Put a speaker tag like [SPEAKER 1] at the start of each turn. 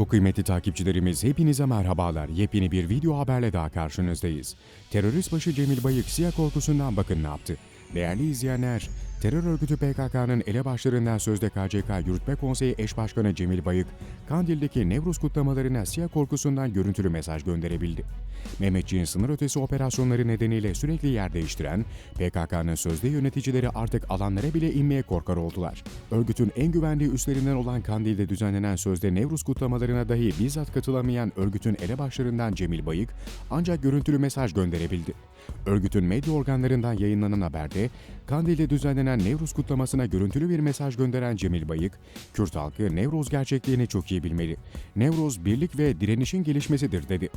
[SPEAKER 1] Çok kıymetli takipçilerimiz hepinize merhabalar. Yepyeni bir video haberle daha karşınızdayız. Terörist başı Cemil Bayık siyah korkusundan bakın ne yaptı. Değerli izleyenler, terör örgütü PKK'nın elebaşlarından sözde KCK Yürütme Konseyi Eş Başkanı Cemil Bayık, Kandil'deki Nevruz kutlamalarına siyah korkusundan görüntülü mesaj gönderebildi. Mehmetçiğin sınır ötesi operasyonları nedeniyle sürekli yer değiştiren PKK'nın sözde yöneticileri artık alanlara bile inmeye korkar oldular. Örgütün en güvendiği üstlerinden olan Kandil'de düzenlenen sözde Nevruz kutlamalarına dahi bizzat katılamayan örgütün elebaşlarından Cemil Bayık ancak görüntülü mesaj gönderebildi. Örgütün medya organlarından yayınlanan haberde Kandil'de düzenlenen Nevruz kutlamasına görüntülü bir mesaj gönderen Cemil Bayık, Kürt halkı Nevruz gerçekliğini çok iyi bilmeli. Nevruz birlik ve direnişin gelişmesidir dedi.